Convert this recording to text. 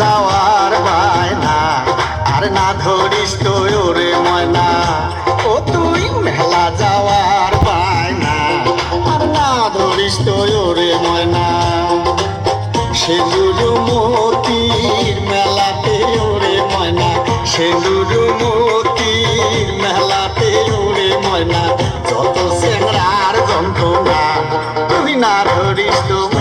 যাওয়ার বায়না আর না ধরিস তুই ওরে ময়না। ও তুই মেলা যাওয়ার বায়না। আর না ধরিস তুই ওরে ময়না। সে দুরু মতির মেলাতে ওরে ময়না। সে দুরু মতির মেলাতে ওরে ময়না। যত সেনার যন্ত্রণা, তুই না ধরিস তো